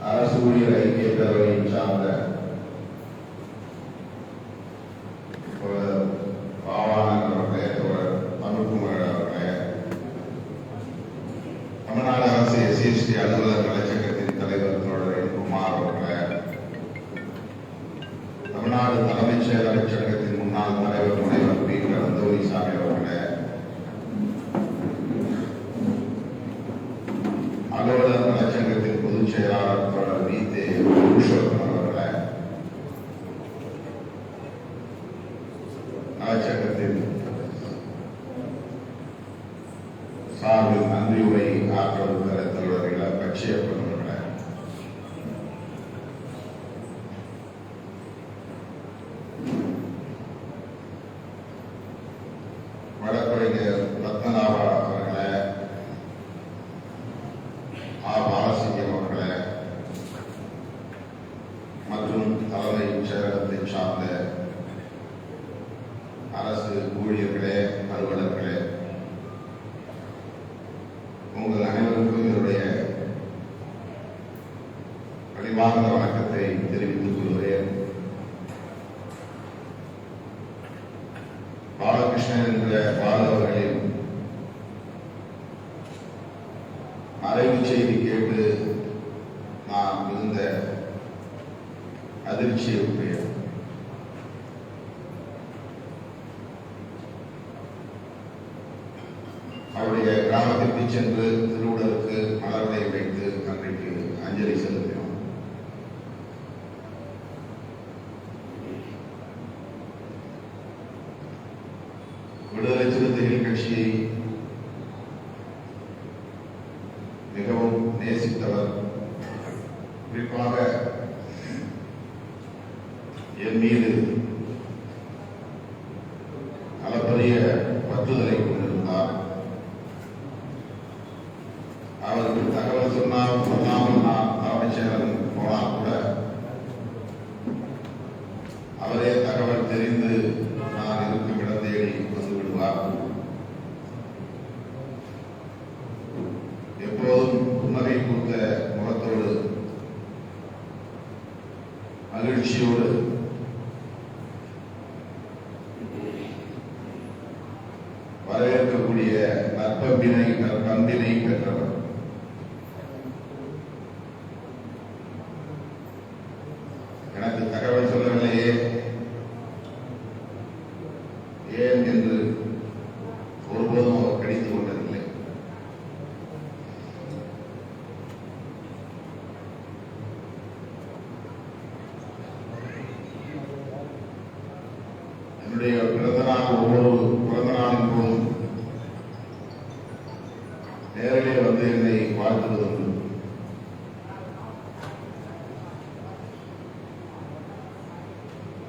அரசு ஊழியர் ஐக்கிய பேரவையை சார்ந்த 那个 பாலகிருஷ்ணன் என்ற பாலவர்களின் மறைவு செய்தி கேட்டு நான் மிகுந்த அதிர்ச்சியை உடையேன் அவருடைய கிராமத்திற்கு சென்று திருவுடலுக்கு மலர்களை வைத்து அன்றைக்கு அஞ்சலி செலுத்தினோம் விடுதலை சிறுத்தைகள் கட்சியை மிகவும் நேசித்தவர் குறிப்பாக என் மீது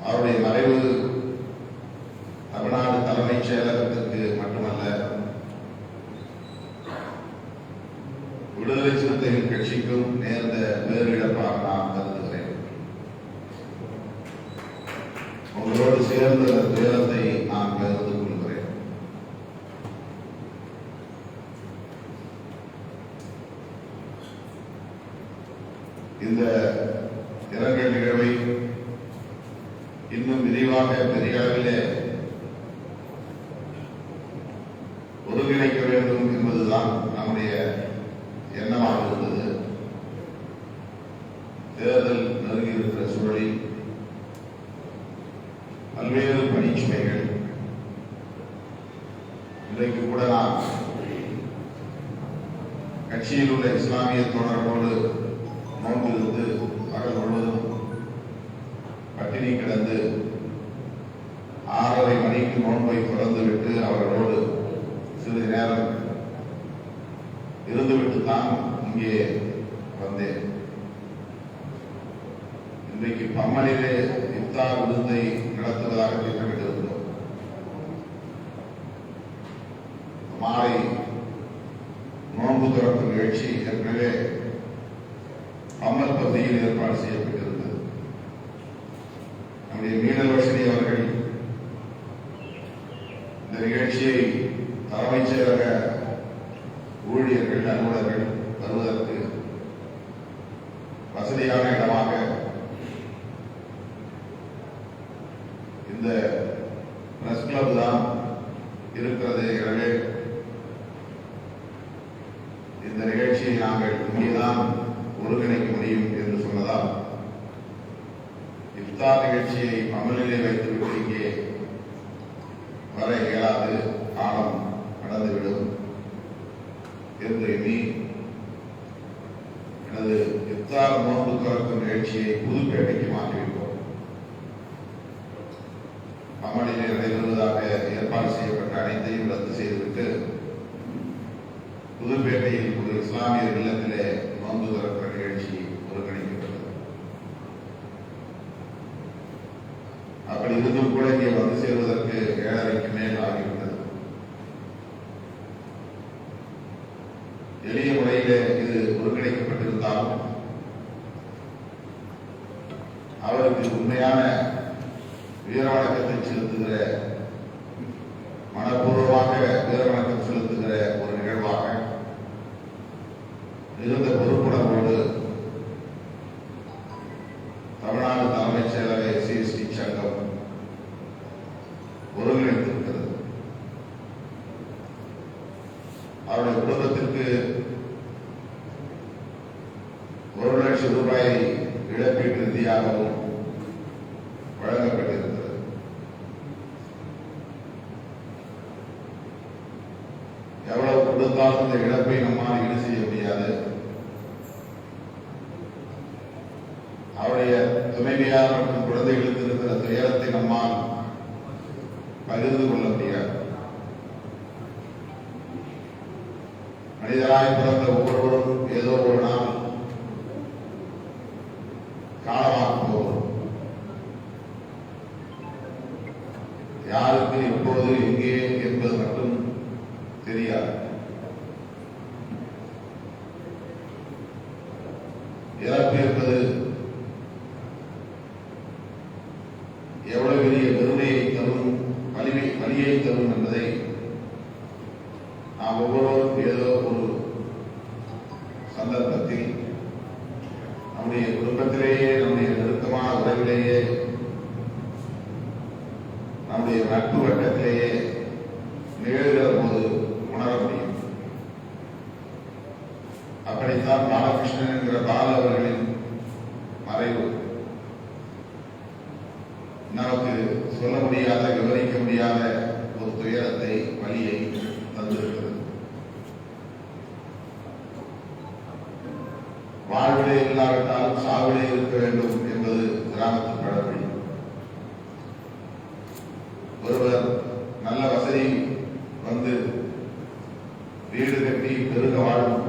அவருடைய மறைவு தமிழ்நாடு தலைமைச் செயலகத்திற்கு மட்டுமல்ல விடுதலை சிறுத்தைகள் கட்சிக்கும் நேர்ந்த பேரிழப்பாக நான் கருதுகிறேன். உங்களோடு சேர்ந்த துயரத்தை நான் பகிர்ந்து கொள்கிறேன். இந்த இரங்கல் நிகழ்வை இன்னும் விரிவாக பெரிய அளவிலே ஒருங்கிணைக்க வேண்டும் என்பதுதான் நம்முடைய எண்ணமாக இருந்தது தேர்தல் நெருங்கி இருக்கிற சூழலில் பல்வேறு பணிச்சுமைகள் இன்றைக்கு கூட நான் கட்சியில் உள்ள இஸ்லாமிய தோழர்களோடு நோன்பிருந்து பகல் முழுவதும் பட்டினி கிடந்து ஆறரை மணிக்கு நோன்பை திறந்து விட்டு அவர்களோடு சிறிது நேரம் இருந்துவிட்டு தான் இங்கே வந்தேன். இன்றைக்கு பம்மனிலே இஃப்தார் விருந்தை நடத்துவதாக திட்டமிட்டிருந்தோம். மாலை நோன்பு திறப்பு நிகழ்ச்சி ஏற்கனவே பம்மல் பகுதியில் ஏற்பாடு செய்யப்பட்டிருந்தது. நம்முடைய மீனவசனி அவர்கள் இந்த நிகழ்ச்சியை தலைமைச் செயலக ஊழியர்கள் அலுவலர்கள் வருவதற்கு வசதியான இடமாக இந்த பிரஸ் கிளப் தான் இருக்கிறது. எனவே இந்த நிகழ்ச்சியை நாங்கள் இங்கேதான் ஒருங்கிணைக்க இஃப்தார் நிகழ்ச்சியை அமலிலே வைத்துவிட்டு இங்கே வர இயலாது காலம் நடந்துவிடும் என்று எண்ணி எனது இஃப்தார் நோன்பு திறக்கும் நிகழ்ச்சியை புதுப்பேட்டைக்கு மாற்றிவிட்டோம். அமலிலே நடைபெறுவதாக ஏற்பாடு செய்யப்பட்ட அனைத்தையும் ரத்து செய்துவிட்டு புதுப்பேட்டையில் ஒரு இஸ்லாமியர் இல்லத்திலே நோன்பு திறக்கிற நிகழ்ச்சி ஒருங்கிணைக்கும் அப்படி இருந்தும் கூட இங்கே வந்து சேர்வதற்கு ஏழரைக்கு மேல் ஆகிவிட்டது. எளிய முறையிலே இது ஒருங்கிணைக்கப்பட்டிருந்தாலும் அவருக்கு உண்மையான வீரவணக்கத்தை செலுத்துகிற மனப்பூர்வமாக வீரவணக்கம் செலுத்துகிற ஒரு நிகழ்வாக இருந்த பொறுப்புணர்வோடு தமிழ்நாடு தலைமைச் செயலக எஸ்சிஎஸ்டி சங்கம் ஒருங்கிணைத்திருக்கிறது அவருடைய குடும்பத்திற்கு ஒரு லட்சம் ரூபாய் இழப்பீட்டு நிதியாகவும் வழங்கப்பட்டிருக்கிறது எவ்வளவு கொடுத்தாலும் இழப்பை நம்மால் ஈடு செய்ய முடியாது? அவருடைய துணைவியார் மற்றும் குழந்தைகளுக்கு இருக்கிற துயரத்தை நம்மால் பகிர்ந்து கொள்ள முடியாது. மனிதராய் பிறந்த ஒவ்வொருவரும் ஏதோ ஒரு நாள் காலமாக போகிறோம் யாருக்கு எப்போது எங்கே என்பது மட்டும் தெரியாது. இறப்பு என்பது எவ்வளவு பெரிய பெருமையை தரும் வலிமை வலியை தரும் என்பதை நாம் ஒவ்வொருவரும் ஏதோ ஒரு சந்தர்ப்பத்தில் நம்முடைய குடும்பத்திலேயே நம்முடைய நெருக்கமான உறவிலேயே நம்முடைய நட்பு வட்டத்திலேயே நிகழ்கிற போது உணர முடியும் அப்படித்தான் பாலகிருஷ்ணன் என்கிற பால அவர்களின் மறைவு. நமக்கு சொல்ல முடியாத விவரிக்க முடியாத ஒரு துயரத்தை வழியை தந்திருக்கிறது. வாழ்விலே இல்லாவிட்டாலும் சாவிலே இருக்க வேண்டும் என்பது கிராமத்து பழமொழி. ஒருவர் நல்ல வசதி வந்து வீடு கட்டி பெருக வாழும்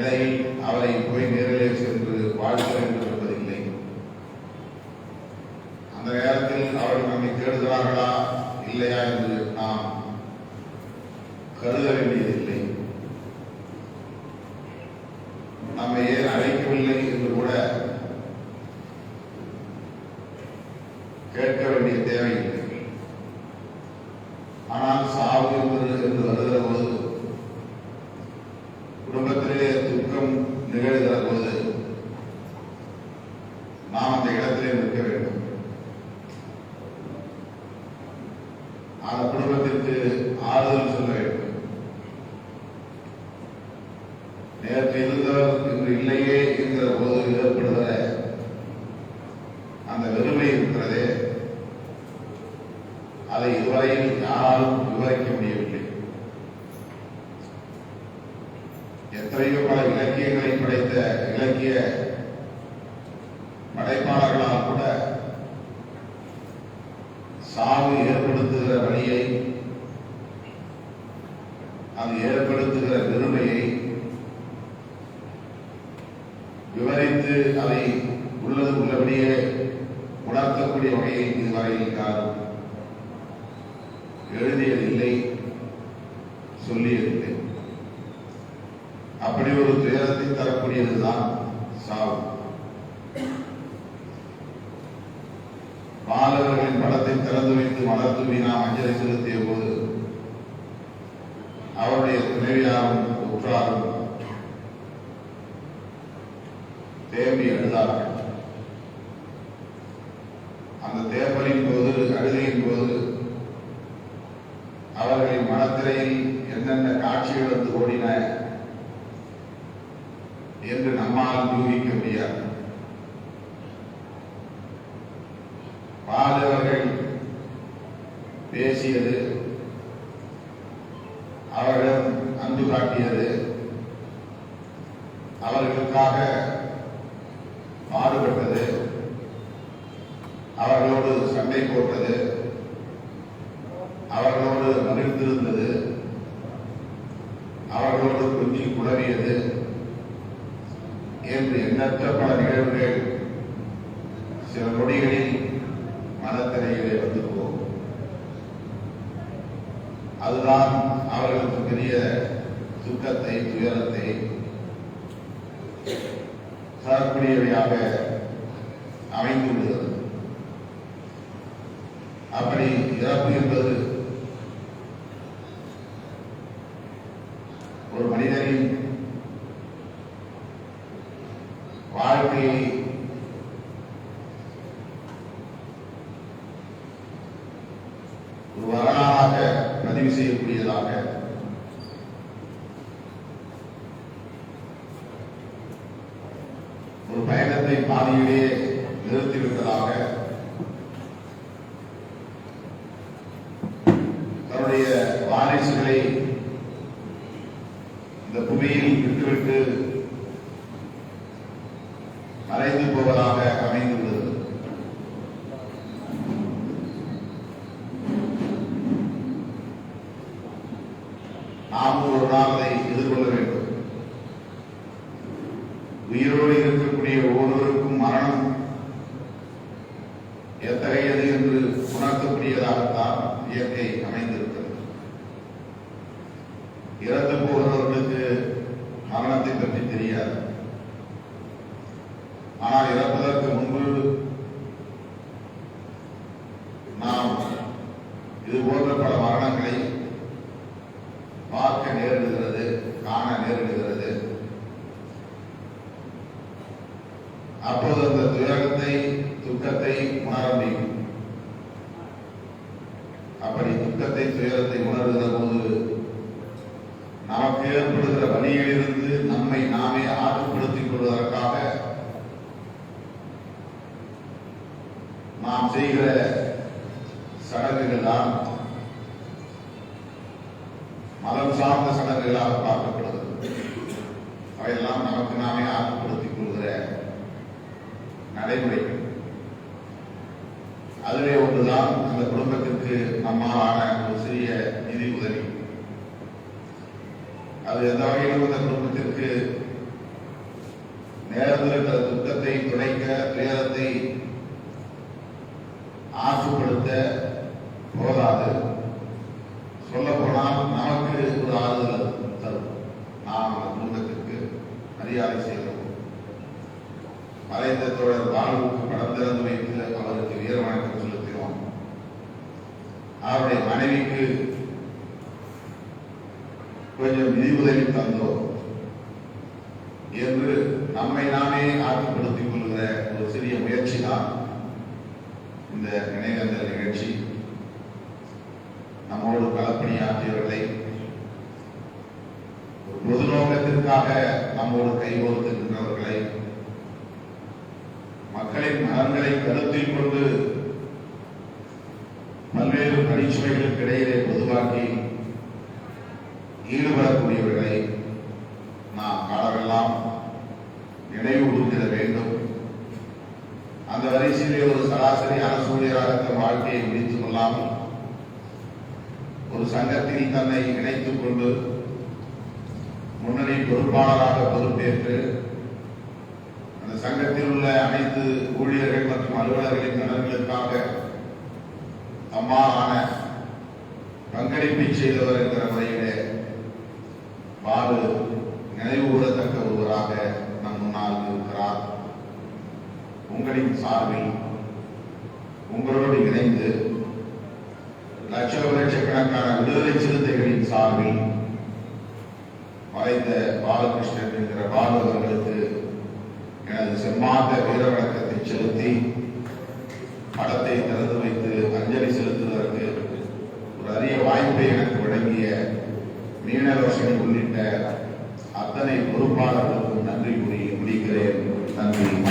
நிலையில் அவரை போய் நேரிலே சென்று வாழ்க்க வேண்டும் என்பதில்லை அந்த நேரத்தில் அவர்கள் நம்மை தேடுகிறார்களா இல்லையா என்று நாம் கருத வேண்டியதில்லை நம்மை ஏன் அழைக்கவில்லை என்று கூட கேட்க வேண்டிய தேவையில்லை ஆனால் சாவு என்பது என்று வருகிற போது குடும்பத்திலே துக்கம் நிகழ்கிற போது நாம் அந்த இடத்திலே நிற்க வேண்டும் அந்த குடும்பத்திற்கு ஆறுதல் சொல்ல வேண்டும் நேற்று இருந்தவர் இன்று இல்லையே என்கிற போது ஏற்படுகிற அந்த வெறுமை இருக்கிறதே அதை இதுவரையில் யாராலும் விவரிக்க முடியவில்லை. எத்தனையோ பல இலக்கியங்களை படைத்த இலக்கிய படைப்பாளர்களால் கூட சாவு ஏற்படுத்துகிற வழியை அது ஏற்படுத்துகிற வெறுமையை விவரித்து அதை உள்ளது உள்ளபடியே உணர்த்தக்கூடிய வகையை இதுவரையில் காரணம் எழுதியதில்லை சொல்லியதில்லை. அப்படி ஒரு துயரத்தை தரக்கூடியதுதான் சாவு. பாலகர்களின் படத்தை திறந்து வைத்து மலர் வீணா அஞ்சலி செலுத்திய போது அவருடைய துணைவியாரும் உற்றாரும் தேம்பி எழுதார்கள் அந்த தேம்பலின் போது அழுகையின் போது அவர்களின் மனத்திரையில் என்னென்ன காட்சிகள் வந்து ஓடின என்று நம்மால் யூகிக்க முடியாது. பாலவர்கள் பேசியது அவர்களிடம் அன்பு காட்டியது அவர்களுக்காக பாடுபட்டது அவர்களோடு சண்டை போட்டது வந்திருந்தது அவர்களோடு கொஞ்சி குளறியது என்று எண்ணற்ற பல நிகழ்வுகள் சில நொடிகளில் மனத்திரையிலே வந்து போகும். அதுதான் அவர்களுக்கு பெரிய துக்கத்தை துயரத்தை தரக்கூடியவையாக அமைந்துள்ளது. அப்படி இறப்பு என்பது ஒரு மனிதனின் வாழ்க்கையை ஒரு வரலாறாக பதிவு செய்யக்கூடியதாக ஒரு பயணத்தை பாதியிலே நிறுத்திவிட்டதாக தன்னுடைய வாரிசுகளை இந்த புவியில் விட்டுவிட்டு மறைந்து போவதாக அமைந்துள்ளது நாம் ஒரு நாள் அதை எதிர்கொள்ள வேண்டும் உயிரோடு இருக்கக்கூடிய ஒவ்வொருவருக்கும் மரணம் எத்தகையது என்று உணர்த்தக்கூடியதாகத்தான் இயற்கை அமைந்தது இறந்து போகிறவர்களுக்கு மரணத்தை பற்றி தெரியாது ஆனால் இறப்பதற்கு முன்பு நாம் இது போன்ற பல மரணங்களை பார்க்க நேரிடுகிறது காண நேரிடுகிறது அப்போது அந்த துயரத்தை துக்கத்தை உணர முடியும் அப்படி துக்கத்தை துயரத்தை உணர்கிற போது நமக்கு ஏற்படுகிற வழியிலிருந்து நம்மை நாமே ஆற்றுப்படுத்திக் கொள்வதற்காக நாம் செய்கிற சடங்குகள் தான் மதம் சார்ந்த சடங்குகளாக பார்க்கப்படுகிறது அதையெல்லாம் நமக்கு நாமே ஆற்றுப்படுத்திக் கொள்கிற நடைமுறை. அதிலே ஒன்றுதான் அந்த குடும்பத்திற்கு நம்மாலான ஒரு சிறிய நிதி உதவி. அது எந்த வகையிலும் அந்த குடும்பத்திற்கு நேர்ந்திருக்கிற துக்கத்தை துடைக்க துயரத்தை ஆற்றுப்படுத்த போதாது. சொல்ல போனால் நமக்கு ஒரு ஆறுதல் தரும் நாம் அந்த குடும்பத்திற்கு மரியாதை செய்கிறோம் மறைந்த தோழர் பாலுவுக்கு படம் திறந்து வைத்து அவருக்கு வீர வணக்கம் செலுத்தினோம் அவருடைய மனைவிக்கு கொஞ்சம் நிதி உதவி தந்தோம் என்று நம்மை நாமே ஆற்றுப்படுத்திக் கொள்கிற ஒரு சிறிய முயற்சி தான் இந்த நினைவேந்தல் நிகழ்ச்சி. நம்மோடு களப்பணியாற்றியவர்களை ஒரு பொது மக்களுக்காக நம்மோடு கைகோர்த்திருக்கிறவர்களை மக்களின் நலன்களை கருத்தில் கொண்டு பல்வேறு பணிச்சுமைகளுக்கு இடையிலே பொதுவாக்கி ஈடுபடக்கூடியவர்களை நாம் காலமெல்லாம் நினைவு கூர்ந்திட வேண்டும். அந்த வரிசையிலே ஒரு சராசரி அரசூழியராக தன் வாழ்க்கையை முடித்துக் கொள்ளாமல் ஒரு சங்கத்தில் தன்னை இணைத்துக் கொண்டு முன்னணி பொறுப்பாளராக பொறுப்பேற்று அந்த சங்கத்தில் உள்ள அனைத்து ஊழியர்கள் மற்றும் அலுவலர்களின் நலன்களுக்காக அம்மாவான பங்களிப்பை செய்தவர் என்கிற முறையிலே பாலு நினைவு கூறத்தக்க ஒருவராக நம் முன்னால் இருக்கிறார். உங்களின் சார்பில் உங்களோடு இணைந்து லட்ச லட்சக்கணக்கான விடுதலை சிறுத்தைகளின் சார்பில் மறைந்த பாலகிருஷ்ணன் என்கிற பாகவர்களுக்கு எனது செம்மாந்த வீர வணக்கத்தை செலுத்தி படத்தை திறந்து வைத்து அஞ்சலி செலுத்துவதற்கு ஒரு அரிய வாய்ப்பை எனக்கு வழங்கிய மீனரோஷன் உள்ளிட்ட அத்தனை பொறுப்பாளர்களுக்கும் நன்றி கூறி முடிக்கிறேன். நன்றி.